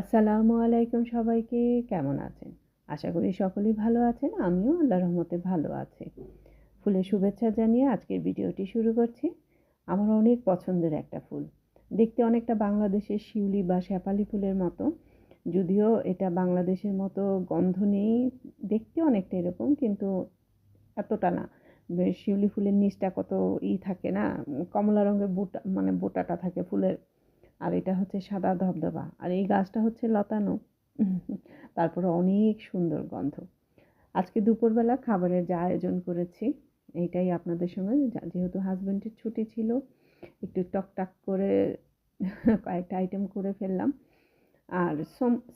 আসসালামু আলাইকুম সবাইকে, কেমন আছেন? আশা করি সকলেই ভালো আছেন, আমিও আল্লাহ রহমতে ভালো আছি। ফুলের শুভেচ্ছা জানিয়ে আজকের ভিডিওটি শুরু করছি। আমার অনেক পছন্দের একটা ফুল। দেখতে অনেকটা বাংলাদেশের শিউলি বা শ্যাপালি ফুলের মতো, যদিও এটা বাংলাদেশের মতো গন্ধ নেই, দেখতে অনেকটা এরকম, কিন্তু এতটা না। শিউলি ফুলের নিচটা কত ই থাকে না, কমলা রঙের বোটা মানে বোটাটা থাকে ফুলের। আর এটা হচ্ছে সাদা ধবধবা। আর এই গাছটা হচ্ছে লতানো। তারপরে অনেক সুন্দর গন্ধ। আজকে দুপুরবেলা খাবারের যা আয়োজন করেছি, এইটাই আপনাদের সঙ্গে। যেহেতু হাজব্যান্ডের ছুটি ছিল, একটু টকটাক করে কয়েকটা আইটেম করে ফেললাম। আর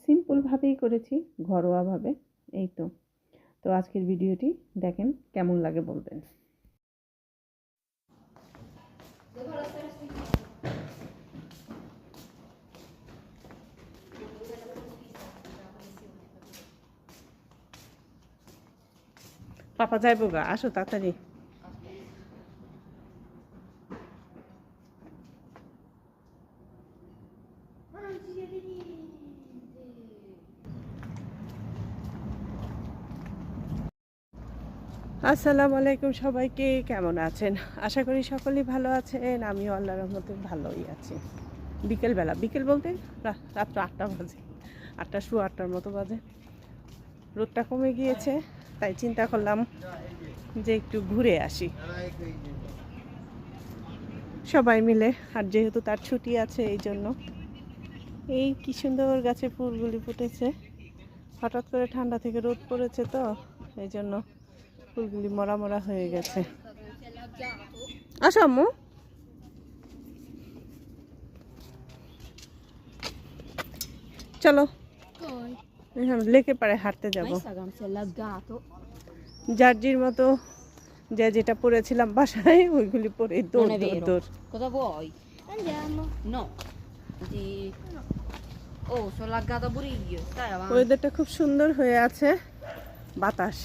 সিম্পলভাবেই করেছি, ঘরোয়াভাবে। এই তো। তো আজকের ভিডিওটি দেখেন কেমন লাগে বলবেন। পাপা যাইব গা, আসো তাড়াতাড়ি। আসসালামু আলাইকুম সবাইকে, কেমন আছেন? আশা করি সকলেই ভালো আছেন, আমিও আল্লাহ রহমতে ভালোই আছি। বিকেলবেলা, বিকেল বলতে রাত্র আটটা বাজে, আটটা শু আটটার মতো বাজে। রোদটা কমে গিয়েছে। তাই চিন্তা করলাম যে একটু ঘুরে আসি। সবাই মিলে, আর যেহেতু তার ছুটি আছে এই জন্য। এই কি সুন্দর গাছে ফুলগুলি ফুটেছে। হঠাৎ করে ঠান্ডা থেকে রোদ পড়েছে তো, এই জন্য ফুলগুলি মরা মরা হয়ে গেছে। আসো আম্মু। চলো। লেকে পাড়ে হাঁটতে যাব. জার্জির মতো যে যেটা পরেছিলাম বাসায় ওইগুলি পরে দৌড় দৌড়. দৌড় Cosa vuoi? Andiamo. No. Di... Sono laggata pure io. Stai avanti. ওয়েদারটা খুব সুন্দর হয়ে আছে বাতাস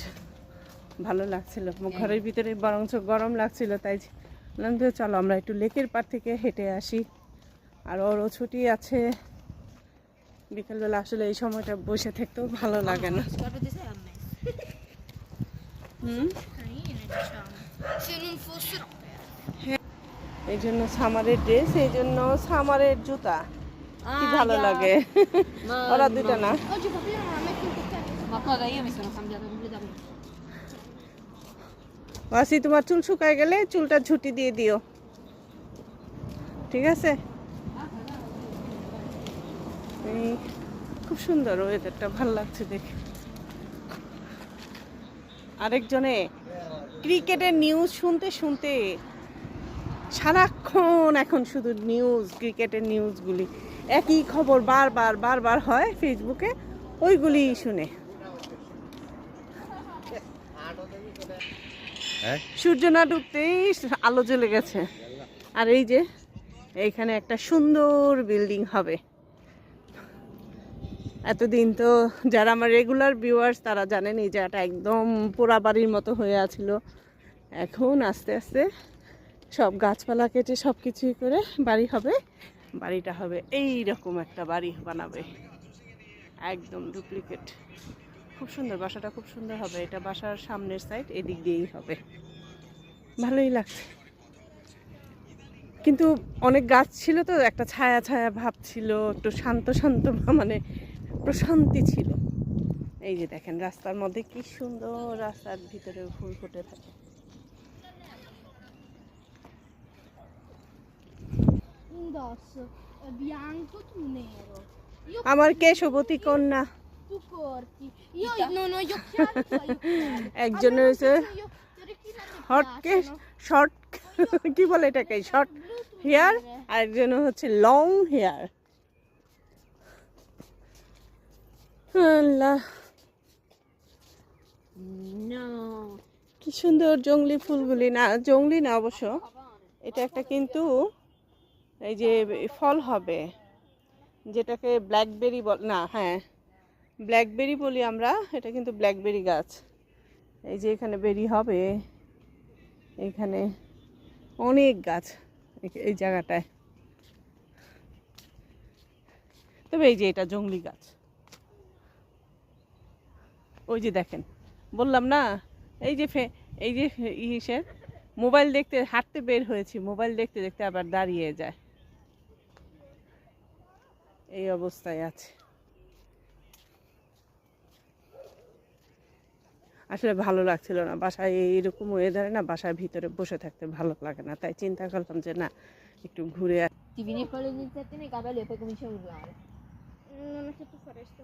ভালো লাগছিল ঘরের ভিতরে বরঞ্চ গরম লাগছিল তাই বললাম যে চলো আমরা একটু লেকের পার থেকে হেঁটে আসি আর ওরও ছুটি আছে বিকালবেলা আসলে এই সময়টা বসে থাকতেও ভালো লাগে না। এই জন্য সামারের ড্রেস এই জন্য সামারের জুতা। কি ভালো লাগে। ওরা দুটা না? তোমার চুল শুকায় গেলে চুলটা ছুটি দিয়ে দিও। ঠিক আছে? এই খুব সুন্দর ওয়েদারটা ভালো লাগছে দেখে। আরেকজনে ক্রিকেটের নিউজ শুনতে শুনতে সারাক্ষণ এখন শুধু নিউজ ক্রিকেটের নিউজগুলি। একই খবর বারবার বারবার হয় ফেসবুকে ওইগুলি শুনে। সূর্য না ডুবতেই আলো জ্বলে গেছে। আর এই যে এইখানে একটা সুন্দর বিল্ডিং হবে। এতদিন তো যারা আমার রেগুলার ভিউয়ার্স তারা জানেন এই জায়গাটা একদম পোড়া বাড়ির মতো হয়ে আছিল। এখন আস্তে আস্তে সব গাছপালা কেটে সব কিছুই করে বাড়ি হবে। বাড়িটা হবে এই রকম একটা বাড়ি বানাবে। একদম ডুপ্লিকেট খুব সুন্দর, বাসাটা খুব সুন্দর হবে। এটা বাসার সামনের সাইড এদিক দিয়েই হবে। ভালোই লাগছে। কিন্তু অনেক গাছ ছিল তো, একটা ছায়া ছায়া ভাব ছিল, একটু শান্ত শান্ত মানে প্রশান্তি ছিল। এই যে দেখেন, রাস্তার মধ্যে কি সুন্দর রাস্তার ভিতরে ফুল ফুটে থাকে। আমার কে সুবতী কন্যা। একজন রয়েছে হটকে শর্ট কি বলে এটাকে? শর্ট হেয়ার, আর একজন হচ্ছে লং হেয়ার। আল্লাহ. কি সুন্দর জংলি ফুলগুলি না জংলি না অবশ্য। এটা একটা কিন্তু এই যে ফল হবে যেটাকে ব্ল্যাকবেরি বল না হ্যাঁ। ব্ল্যাকবেরি বলি আমরা এটা কিন্তু ব্ল্যাকবেরি গাছ। এই যে এখানে বেরি হবে এখানে অনেক গাছ এই- জায়গাটায়। তবে এই যে এটা জংলি গাছ। ওই যে দেখেন। বললাম না এই যে ফে এই যে ইসের মোবাইল দেখতে হাঁটতে বের হয়েছি মোবাইল দেখতে দেখতে আবার দাঁড়িয়ে যায়। এই অবস্থায় আছে। আসলে ভালো লাগছিল না। বাসায় এইরকম ওয়েদারে না বাসার ভিতরে বসে থাকতে ভালো লাগে না। তাই চিন্তা করলাম যে না একটু ঘুরে con le nei capelli e poi cominci a urlare. Non ho fatto fare sto.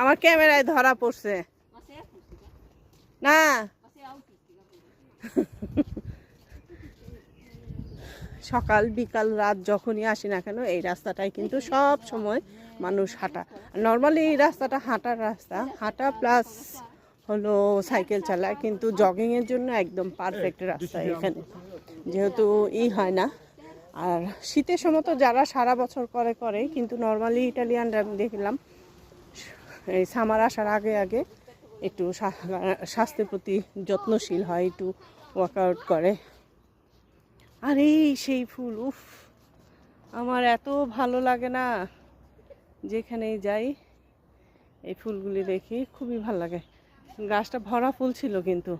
আমার ক্যামেরায় ধরা পড়ছে? না? সকাল, বিকাল, রাত যখনই আসি না কেন, এই রাস্তাটাই কিন্তু সব সময় মানুষ হাঁটা নর্মালি এই রাস্তাটা হাঁটার রাস্তা হাঁটা প্লাস হলো সাইকেল চালায় কিন্তু জগিংয়ের জন্য একদম পারফেক্ট রাস্তা এখানে যেহেতু ই হয় না আর শীতের সময় তো যারা সারা বছর করে করে, কিন্তু নর্মালি ইটালিয়ানরা আমি দেখলাম এই সামার আসার আগে আগে একটু স্বাস্থ্যের প্রতি যত্নশীল হয়, একটু ওয়ার্কআউট করে। আর এই সেই ফুল, উফ, আমার এত ভালো লাগে না। যেখানেই যাই, এই ফুলগুলি দেখি, খুবই ভালো লাগে। গাছটা ভরা ফুল ছিল কিন্তু।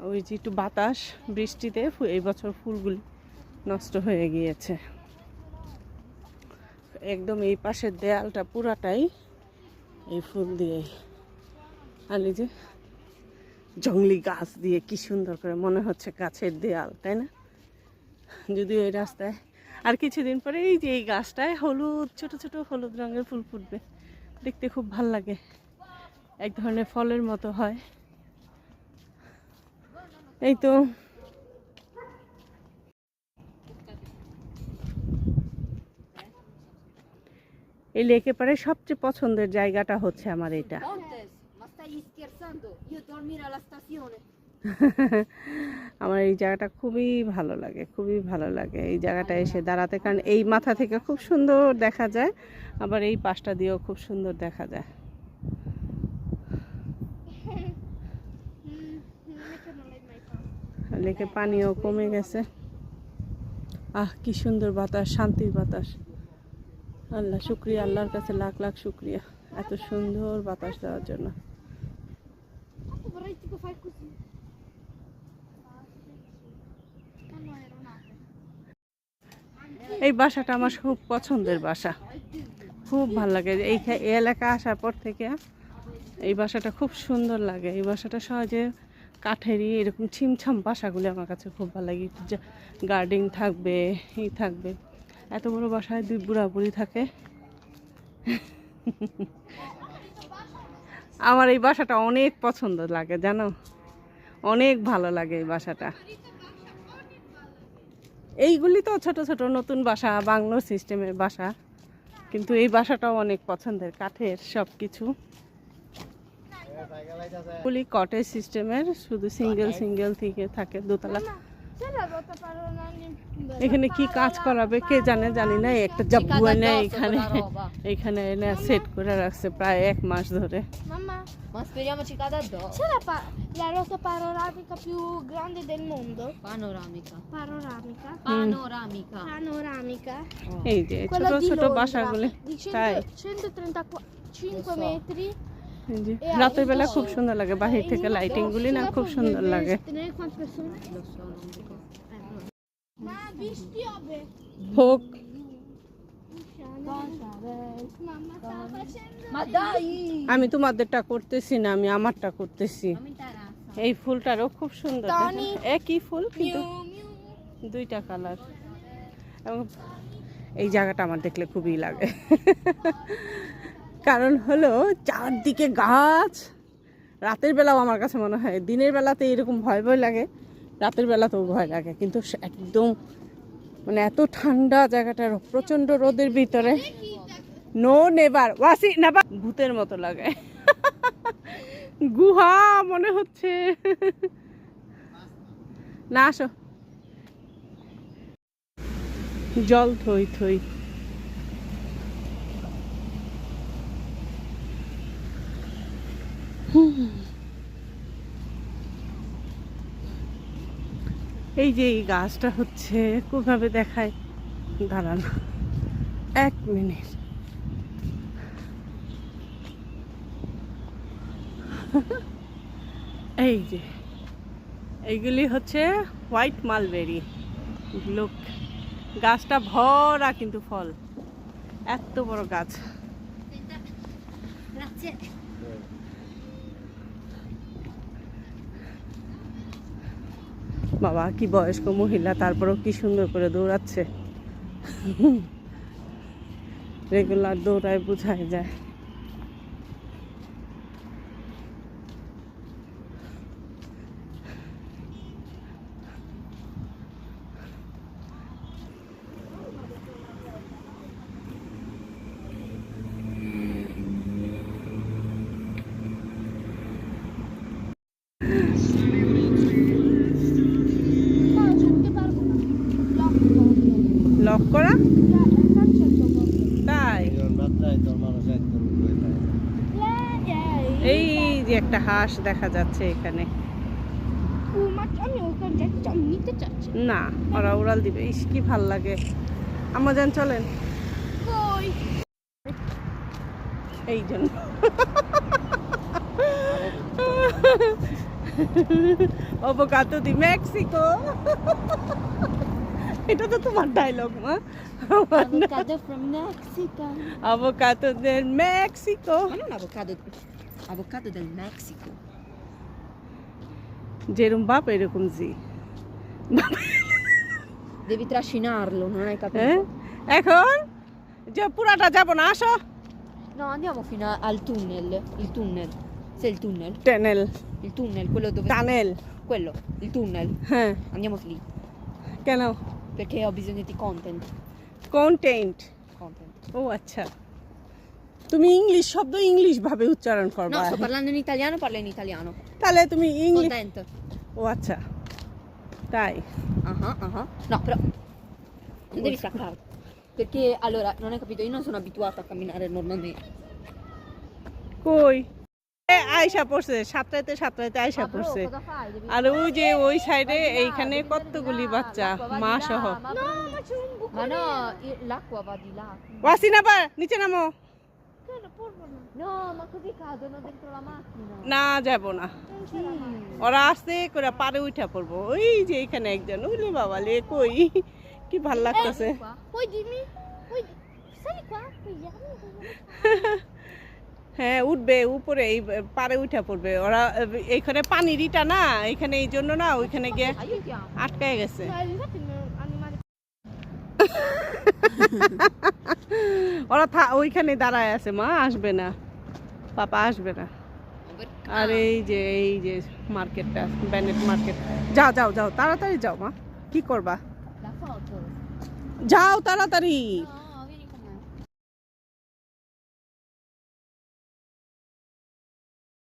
ওই যে একটু বাতাস, বৃষ্টিতে এই বছর ফুলগুলি নষ্ট হয়ে গিয়েছে। একদম এই পাশের দেয়ালটা পুরাটাই এই ফুল দিয়ে। আর যে জংলি গাছ দিয়ে কি সুন্দর করে মনে হচ্ছে গাছের দেয়াল, তাই না? যদিও এই রাস্তায় আর কিছুদিন পরে এই যে এই গাছটায় হলুদ, ছোট ছোট হলুদ রঙের ফুল ফুটবে। দেখতে খুব ভালো লাগে। এক ধরনের ফলের মতো হয়। এই তো এই লেকে পারে সবচেয়ে পছন্দের জায়গাটা হচ্ছে আমার এটা stazione. আমার এই জায়গাটা খুবই ভালো লাগে খুবই ভালো লাগে এই জায়গাটা এসে দাঁড়াতে কারণ এই মাথা থেকে খুব সুন্দর দেখা যায় আবার এই পাশটা দিয়েও খুব সুন্দর দেখা যায়. লেকে পানিও কমে গেছে আহ কি সুন্দর বাতাস শান্তির বাতাস আল্লাহ, শুক্রিয়া, আল্লাহর কাছে লাখ লাখ শুক্রিয়া এত সুন্দর বাতাস দেওয়ার জন্য. এই বাসাটা আমার খুব পছন্দের বাসা। খুব ভালো লাগে। এই এই এলাকা আসার পর থেকে এই বাসাটা খুব সুন্দর লাগে। এই বাসাটা সহজে কাঠেরই এরকম ছিমছাম বাসাগুলি আমার কাছে খুব ভালো লাগে। গার্ডেন থাকবে, ই থাকবে। এত বড় বাসায় দুই বুড়া বুড়ি থাকে। আমার এই বাসাটা অনেক পছন্দ লাগে জানো? অনেক ভালো লাগে এই বাসাটা। এইগুলি তো ছোট ছোট নতুন বাসা বাংলো সিস্টেমের বাসা কিন্তু এই বাসাটাও অনেক পছন্দের কাঠের সব কিছু কটেজ সিস্টেমের শুধু সিঙ্গেল সিঙ্গেল থেকে থাকে দোতলা। এখানে কি কাজ করাবে কে জানে জানি না একটা জাব্বু এনে এখানে. এখানে এনে সেট করে রাখছে প্রায় এক maস ধরে Mamma, Ma speriamo ci cada addosso. c'è la, pa- la ruota panoramica più grande del mondo? Panoramica. Panoramica. Panoramica. Panoramica. এই যে ছোট Quella di ছোট Londra, বাসাগুলি di তাই 135 Lo so. metri. রাতের বেলা খুব সুন্দর লাগে বাহির থেকে লাইটিং গুলি না খুব সুন্দর লাগে? হোক! আমি তোমাদেরটা করতেছি না আমি আমারটা করতেছি. এই ফুলটারও খুব সুন্দর একই ফুল কিন্তু. দুইটা কালার এবং এই জায়গাটা আমার দেখলে খুবই লাগে কারণ হলো চারদিকে গাছ। রাতের বেলাও আমার কাছে মনে হয়, দিনের বেলাতে এরকম ভয় ভয় লাগে, রাতের বেলাতেও ভয় লাগে। কিন্তু একদম মানে এত ঠান্ডা জায়গাটার প্রচণ্ড রোদের ভিতরে। নো নেবার ওয়াসি নেবার ভূতের মতো লাগে। গুহা মনে হচ্ছে। না, আসো। জল থই থই। এই যে এই গাছটা হচ্ছে, কোভাবে দেখায়। দাঁড়ান, এক মিনিট। এই যে, এইগুলি হচ্ছে হোয়াইট মালবেরি। লোক, গাছটা ভরা কিন্তু ফল। এত বড় গাছ। বাবা কি বয়স্ক মহিলা তারপরেও কি সুন্দর করে দৌড়াচ্ছে। রেগুলার দৌড়ায় বোঝাই যায় Ma tutte parlo. L'occhio. Lock করা La cancello proprio. তাই Lei এই যে একটা হাঁস দেখা যাচ্ছে এখানে. না ওরা উড়াল দিবে। ইস কি ভালো লাগে। আমার যান চলেন। এই জন্য। অবকাতো দি মেক্সিকো। এটা তো তোমার ডায়লগ মা। Avocado from Mexico. avocado. Avocado del Messico. যেরকম বাপ এরকম জি Devi trascinarlo, non hai capito? হ্যাঁ এখন যে পুরাটা যাব না আসো No, andiamo fino a- al tunnel. Il tunnel. Sai il tunnel? Tunnel Il tunnel, quello dove. Tunnel Quello, il tunnel. হ্যাঁ Andiamo lì. কেন Perché ho bisogno di content. Content Content. ও আচ্ছা তুমি ইংলিশ শব্দ ইংলিশ ভাবে উচ্চারণ করবা। না পারলাম না ইতালিয়ানো পারলে ইতালিয়ানো তাহলে তুমি ইংলিশ ও আচ্ছা। তাই? আহা আহা না প্র দেবি সাকার perché allora non hai capito io non sono abituata a camminare normalmente. poi আয়সা পড়ছে সাতটাতে সাতটাতে আয়সা পড়ছে। আর ওই যে ওই সাইডে এইখানে কতগুলি বাচ্চা মা সহ। নিচে নামো। না যাব না। ওরা আসতে করে পারে উঠা পড়ব। ওই যে এখানে একজন উলে বাবা লে কই? কি ভালো লাগতেছে. হ্যাঁ উঠবে উপরে এই পারে উঠা পড়বে। ওরা এখানে পানির ইটা না এখানে এই জন্য না ওইখানে গিয়ে আটকায় গেছে। ওরা থা- ওইখানে দাঁড়ায় আছে মা আসবে না। পাপা আসবে না। আর এই যে এই যে মার্কেটটা ব্যানেট মার্কেট। যাও যাও যাও তাড়াতাড়ি যাও মা। কি করবা? যাও তাড়াতাড়ি.